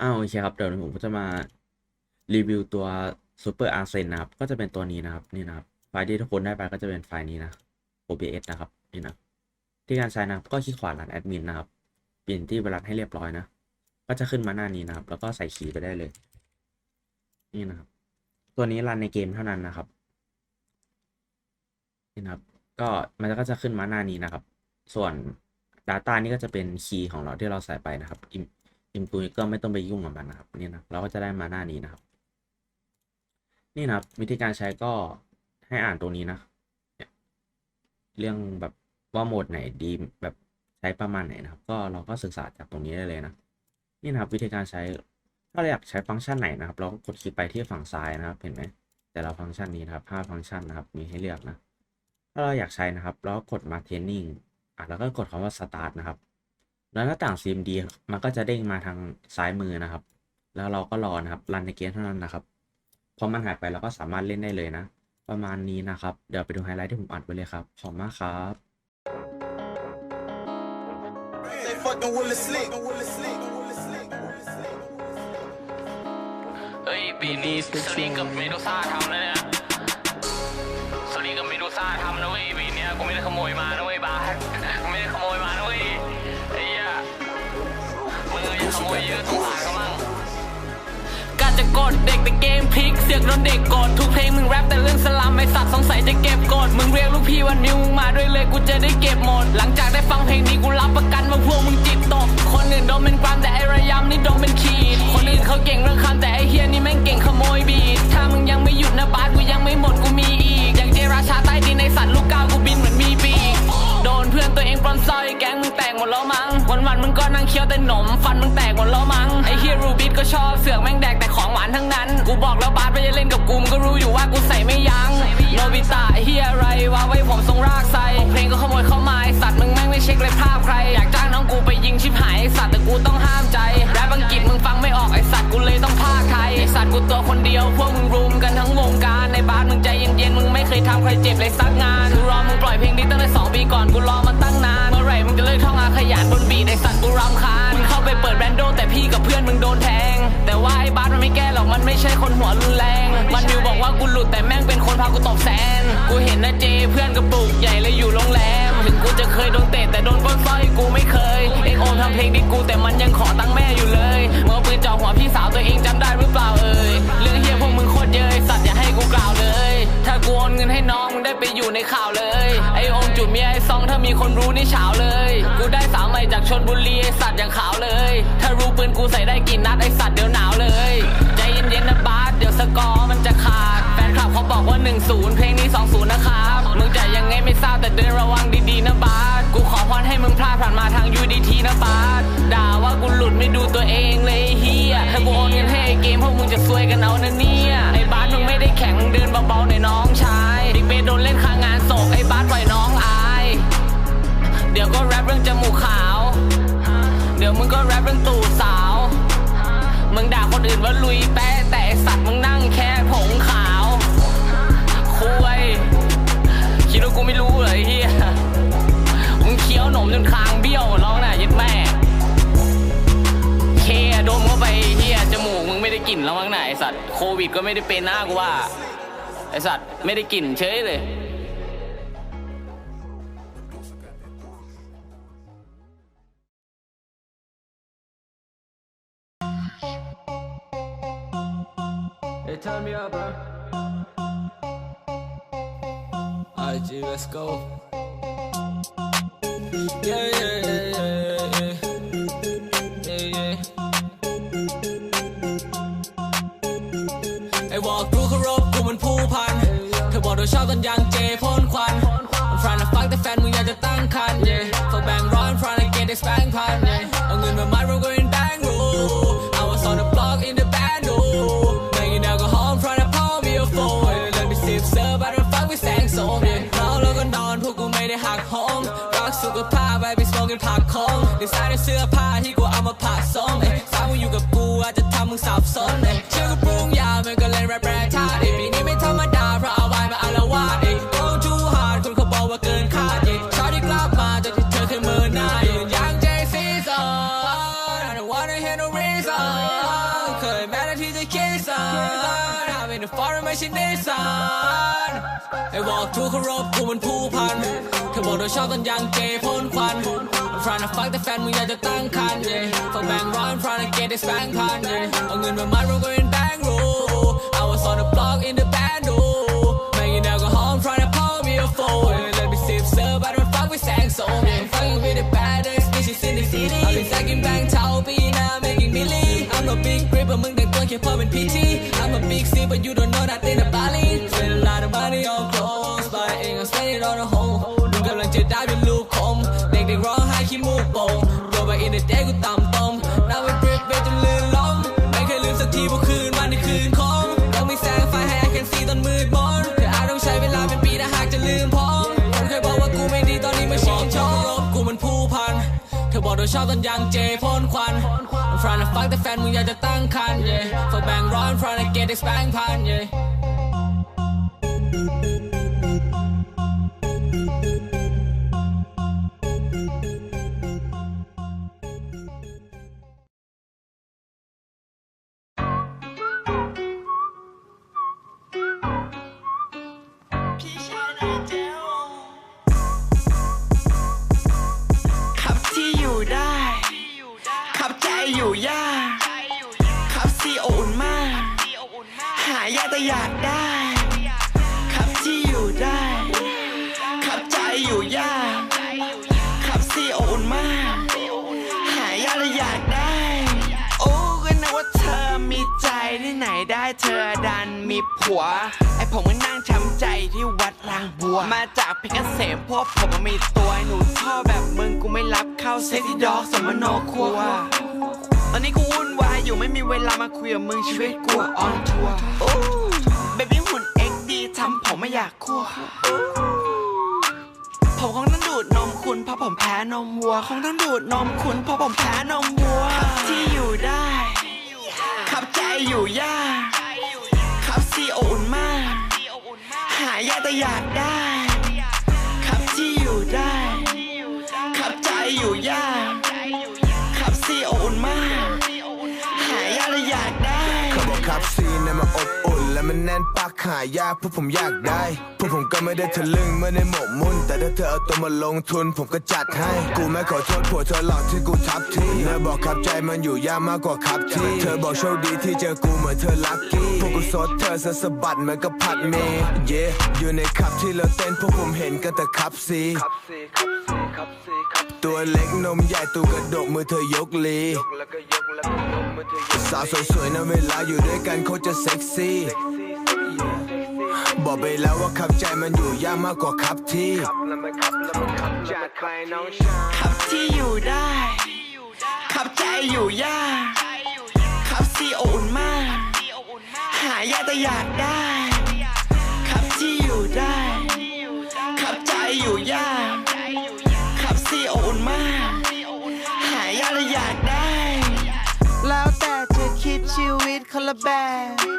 อ้าวโอเคครับ เดี๋ยวผมก็จะมารีวิวตัว Super a r s e n นะครับ ก็จะเป็นตัวนี้นะครับ นี่นะครับ ไฟล์ที่ทุกคนได้ไปก็จะเป็นไฟล์นี้นะ OBS นะครับ นี่นะ ที่การใช้นะครับ ก็คลิกขวารันแอดมินนะครับ เปลี่ยนที่บรันให้เรียบร้อยนะ ก็จะขึ้นมาหน้านี้นะครับ แล้วก็ใส่คีย์ไปได้เลย นี่นะครับ ตัวนี้รันในเกมเท่านั้นนะครับ นี่นะครับ ก็มันก็จะขึ้นมาหน้านี้นะครับ ส่วน Data นี่ก็จะเป็นคีย์ของเราที่เราใส่ไปนะครับ อิมตูก็ไม่ต้องไปยุ่งกับมันนะครับนี่นะเราก็จะได้มาหน้านี้นะครับ นี่นะครับวิธีการใช้ก็ให้อ่านตรงนี้นะเรื่องแบบว่าโหมดไหนดีแบบใช้ประมาณไหนนะครับ ก็เราก็ศึกษาจากตรงนี้ได้เลยนะนี่นะครับวิธีการใช้ถ้าเราอยากใช้ฟังก์ชันไหนนะครับ เราก็กดคลิกไปที่ฝั่งซ้ายนะครับ เห็นไหมแต่เราฟังก์ชันนี้นะครับห้าฟังก์ชันนะครับมีให้เลือกนะ ถ้าเราอยากใช้นะครับ เราก็กดมาเทรนนิ่งอะแล้วก็กดคำว่า start นะครับ แล้วหน้าต่าง CMD มันก็จะเด้งมาทางซ้ายมือนะครับ แล้วเราก็รอนะครับรันในเกมเท่านั้นนะครับพอมันหายไปเราก็สามารถเล่นได้เลยนะ ประมาณนี้นะครับ เดี๋ยวไปดูไฮไลท์ที่ผมอัดไว้เลยครับ ขอบคุณมากครับ เฮ้ยปีนี้สลีกับเมดูซ่าทำนะเนี่ยสลีกับเมดูซ่าทำนะเว้ยปีนี้กูไม่ได้ขโมยมานะ ขโมยเยอะสงสารเขามั่งกาจะกดเด็กแต่เกมพลิกเสือกโดนเด็กกดทุกเพลงมึงแรปแต่เรื่องสลัมไอสัตว์สงสัยจะเก็บกดมึงเรียกลูกพี่วันมิวมึงมาด้วยเลยกูจะได้เก็บหมด หลังจากได้ฟังเพลงนี้กูรับประกันว่าพวกมึงจิตตก คนอื่นโดนเป็นกรามแต่ไอระยำนี่โดนเป็นขีด คนอื่นเขาเก่งเรื่องคำแต่ไอเฮียนี่แม่งเก่งขโมยบีถ้ามึงยังไม่หยุดนะบาสกูยังไม่หมดกูมีอีก อย่างเจราชาใต้ดินในสัตว เคี้ยวแต่หนม ฟันมึงแตกหมดแล้วมั้งไอเฮียรูบิทก็ชอบเสือกแม่งแดกแต่ของหวานทั้งนั้น กูบอกแล้วบาสไม่ได้เล่นกับกูมึงก็รู้อยู่ว่ากูใส่ไม่ยั้งโนบิตะเฮียอะไรวะไว้ผมทรงรากใส่เพลงก็ขโมยเข้ามาไอ้สัตว์มึงแม่งไม่เช็คเลยภาพใคร อยากจ้างน้องกูไปยิงชิบหายไอสัตว์แต่กูต้องห้ามใจแรปอังกฤษมึงฟังไม่ออกไอสัตว์กูเลยต้องพากไทยไอสัตว์กูตัวคนเดียวพวกมึงรุมกันทั้งวงการในบาสมึงใจเย็นๆมึงไม่เคยทำใครเจ็บเลยสักงาน เพลงนี้ตั้งแต่สองปีก่อนกูรอมาตั้งนาน เมื่อไหร่มึงจะเลิกท่องอาขยานบนบีทไอสัตว์กูรำคาญมึงเข้าไปเปิดแบรนด์โดแต่พี่กับเพื่อนมึงโดนแทง แต่ว่าไอ้บาสมันไม่แก้หรอกมันไม่ใช่คนหัวรุนแรง มันวิวบอกว่ากูหลุดแต่แม่งเป็นคนพากูตบแซน กูเห็นนะเจเพื่อนกระปุกใหญ่เลยอยู่โรงแรมถึงกูจะเคยโดนเตะแต่โดนป้นสร้อยกูไม่เคยเอ็กโอมทำเพลงดีกูแต่มันยังขอตังค์แม่อยู่เลยเมื่อปืนจ่อหัวพี่สาวตัวเองจำได้หรือเปล่าเอ่ยเรื่องเฮียพวกมึงโคตรเยอะไอ้สัตว์อย่าให้กูกล่าวเลย ถ้ากูโอนเงินให้น้องมึงได้ไปอยู่ในข่าวเลยไอโอมจุดเมียไอซองถ้ามีคนรู้นี่เฉาเลย กูได้สาวใหม่จากชนบุรีไอสัตว์อย่างขาวเลย ถ้ารู้ปืนกูใส่ได้กี่นัดไอสัตว์เดี๋ยวหนาวเลยใจเย็นๆนะบาสเดี๋ยวสกอร์มันจะขาดแฟนคลับเขาบอกว่า 1-0 เพลงนี้ 2-0 นะครับมึงจะยังไงไม่ทราบแต่เดินระวังดีๆนะบาสกูขอพรให้มึงพลาดผ่านมาทาง UDT นะบาสด่าว่ากูหลุดไม่ดูตัวเองเลยเฮียถ้ากูโอนเงินให้ไอ้เกมพวกมึงจะซวยกันเอานะเนี่ยไอ้บาสมึงไม่ได้แข็งเดินเบาๆหน่อยน้องชายบิ๊กเบสโดนเล่นค้างงานศพไอ้บาสปล่อยน้องอาย เดี๋ยวก็แรปเรื่องจมูกขาว เดี๋ยวมึงก็แรปเรื่องตูดสาว มึงด่าคนอื่นว่าลุยแปะแต่ไอ้สัตว์มึง ได้กลิ่นแล้วมั้งน่ะไอสัตว์โควิดก็ไม่ได้เป็นหน้ากูว่า ไอสัตว์ไม่ได้กลิ่นเฉยเลย Hey, turn me up, bro. IG let's go. Yeah, yeah, นยังเจพ่นควัน I'm trying to fuck แต่แฟนมึงอยากจะตั้งคัน yeah ฝากแบงร้อย I'm trying to get this bang พันเอาเงินมามัดเราก็เป็นแบงค์รู I was on the block in the band room นั่งกินแอลกอฮอล์ I'm trying to pour me a phone yeah เลยไปสิบเซิร์ฟ I don't fuck with แสงโสมเราแล้วก็นอนพวกกูไม่ได้หักโหมรักสุขภาพไปไปสโมกินผักคงดีไซน์ในเสื้อผ้าที่กูเอามาผ่าส้มเอ้สาวมึงอยู่กับกูอาจจะทำมึงสับสนเอ้ ฟอร์ไม่ใช่นิสันไอ้บอกทุกเคารพกูมันผู้พันเธอบอกเธอชอบตอนยังเกย์พ่นควัน I'm trying to fuck แต่แฟนมึงอยากจะตั้งคัน yeah ฝักแบงค์ร้อย I'm trying to get this bank พัน yeah เอาเงินมามัดเราก็เป็นแบงค์รู I was on the block in the band do ไม่กินแอลกอฮอล์ I'm trying to pour me a four yeah. Let me sip sir but don't fuck with sang so yeah I'm fucking with the baddest bitches in the city I've been stacking bank เท่าปีหน้า making milli I'm no big grip มึงแต่งตัวแค่เพื่อเป็น PT I'm it on a home มึงกำลังจะได้เป็นลูกคมเด็กๆร้องไห้ขี้มูกโป่งโดนไปอินเดเดกูต่ำตมน้ำไปบริกเบจนลื่นล้มไม่เคยลืมสักทีเพราคืนวันในคืนคงยังมีแสงไฟให้ I can see ตอนมืดมนแต่อาจต้องใช้เวลาเป็นปีถ้าหากจะลืมพ้องคนเคยบอกว่ากูไม่ดีตอนนี้มาชื่ชมรบกูมันผู้พันเธอบอกเธอชอบตอนยังเจพ่นควัน I'm trying to fuck แต่แฟนมึงอยากจะตั้งคัน yeah ฝากแบ่งร้อย I'm trying to get this bank พัน yeah ขับที่อยู่ได้ ขับใจอยู่ยาก ขับซีโอุ่นมาก หายากแต่อยากได้ เธอดันมีผัว ไอผมก็นั่งช้ำใจที่วัดรางบัว มาจากเพชรเกษมพวกผมมันมีตัวหนูชอบแบบมึงกูไม่รับเข้าเซ็กซี่ด็อกสมโนครัว ตอนนี้กูวุ่นวายอยู่ไม่มีเวลามาคุยกับมึงชีวิตกูออนทัวร์เบบี้หุ่นเอ็กดีทำผมไม่อยากคั่วผมคงต้องดูดนมคุณเพราะผมแพ้นมวัว คงต้องดูดนมคุณเพราะผมแพ้นมวัว ที่อยู่ได้ ขับใจอยู่ยาก ที่อบอุ่นมาก หายากแต่อยากได้ขับที่อยู่ได้ขับใจอยู่ยาก มันแน่นปากหายากพวกผมอยากได้ พวกผมก็ไม่ได้ทะลึ่งไม่ได้หมกมุ่น แต่ถ้าเธอเอาตัวมาลงทุน ผมก็จัดให้ กูไม่ขอโทษผัวเธอหลอกที่กูทับที่เธอบอกขับใจมันอยู่ยากมากกว่าขับที่ เธอบอกโชคดีที่เจอกูเหมือนเธอลัคกี้พวกกูซดเธอสะสะบัดเหมือนกับผัดเมย์เย่อยู่ในขับที่เราเต้นพวกผมเห็นกันแต่ขับซีตัวเล็กนมใหญ่ตัวกระดกมือเธอยกลีสาวสวยๆนะเวลาอยู่ด้วยกันเขาจะเซ็กซี่ บอกไปแล้วว่าขับใจมันอยู่ยากมากกว่าขับที่ขับที่อยู่ได้ ขับใจอยู่ยากขับซีอุ่นมาก หายากแต่อยากได้ ขับที่อยู่ได้ ขับใจอยู่ยากขับซีอุ่นมาก หายากแต่อยากได้ แล้วแต่จะคิดชีวิตคนละแบบ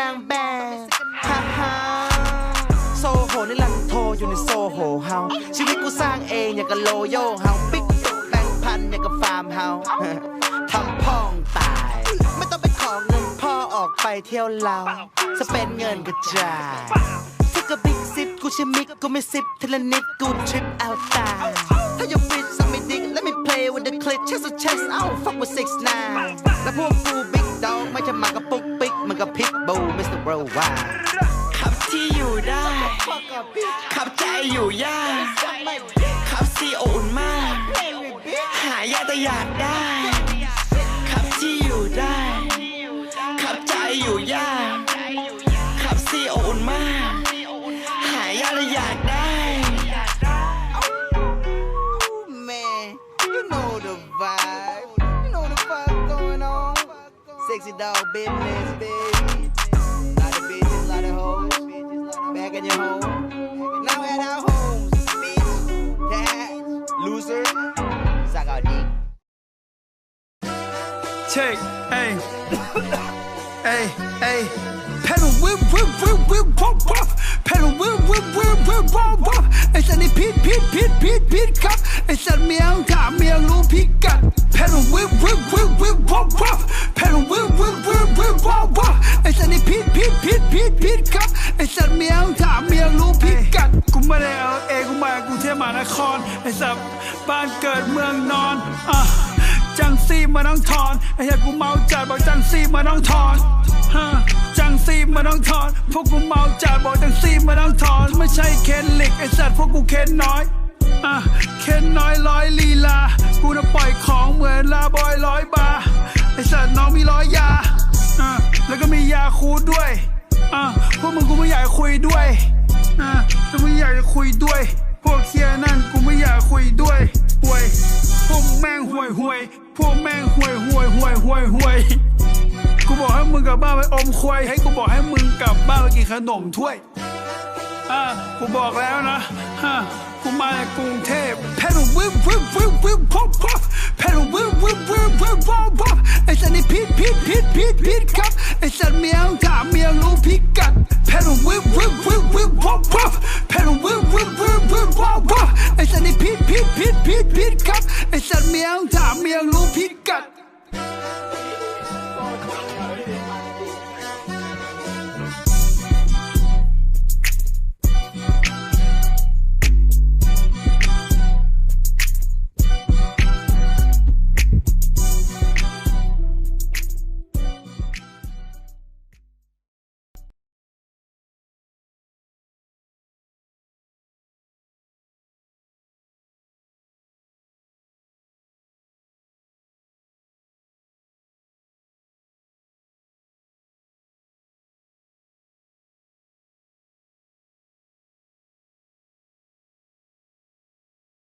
นางแบบฮ่าฮ่าโซโหนี่ลันโทอยู่ในโซโหเฮาชีวิตกูสร้างเองอย่างกับโลโยเฮาปิ๊กตูแบงพันอย่างกับฟาร์มเฮาทำพ่องตาย ไม่ต้องไปขอเงินพ่อออกไปเที่ยวเราสเปนเงินกระจายถ้ากับบิ๊กซิปกูใช่มิกกูไม่ซิปทีละนิดกูทริปเอาตายถ้ายังฟิตสักไม่ดิก let me play with the clip chest to chest เอ้า fuck with six nine และพวกกูบิ๊กด g ไม่ใช่หมากระปุก ปิกมันกับพิกบู Mr. Worldwide ขับที่อยู่ได้ ขับใจอยู่ยาก ขับซีโอุ่นมาก หายากแต่อยากได้ dog business, baby. Lot of bitches, lot of hoes. Back in your home. Now at our homes, bitch. Yeah. Loser. Suck out dick. check, hey, hey, hey. Pedal whip, whip, whip, whip, wop, wop. Pedal whip, whip, whip, whip, wop, wop. pedal whip whip whip whip wop wop pedal whip whip whip whip wop wop ไอ้สันนี่พีดพีดพีดพีดพีดครับไอ้สันเมียงถามเมียงรู้พิกัดกูไม่ได้เอาเอกูมากูเทพมหานครไอ้สับบ้านเกิดเมืองนอนอะจังซีมาน้องทอนไอ้เหี้ยกูเมาจัดบอกจังซีมาน้องทอนฮะจังซีมาน้องทอนพวกกูเมาจัดบอกจังซีมาน้องทอนไม่ใช่เคนเหล็กไอ้สัตว์พวกกูเคนน้อยอะเคนน้อยร้อยลีลา กูจะปล่อยของเหมือนลาบอยร้อยบาไอสัตว์น้องมีร้อยยาอะแล้วก็มียาคูดด้วยอะพวกมึงกูไม่อยากคุยด้วยอะกูไม่อยากจะคุยด้วย พวกเคียนั่นกูไม่อยากคุยด้วยห่วยพวกแม่งห่วยห่วยพวกแม่งห่วยห่วยห่วยห่วยห่วยกูบอกให้มึงกลับบ้านไปอมควยให้กูบอกให้มึงกลับบ้านไปกินขนมถ้วยอะกูบอกแล้วนะฮะ กูมาจากกรุงเทพแพดวิบวิบวิบวิบพบพบแพดวิบวิบวิบวิบพบพบไอ้สันนี่พิษพิษพิษพิษพิษครับไอ้สันเมียง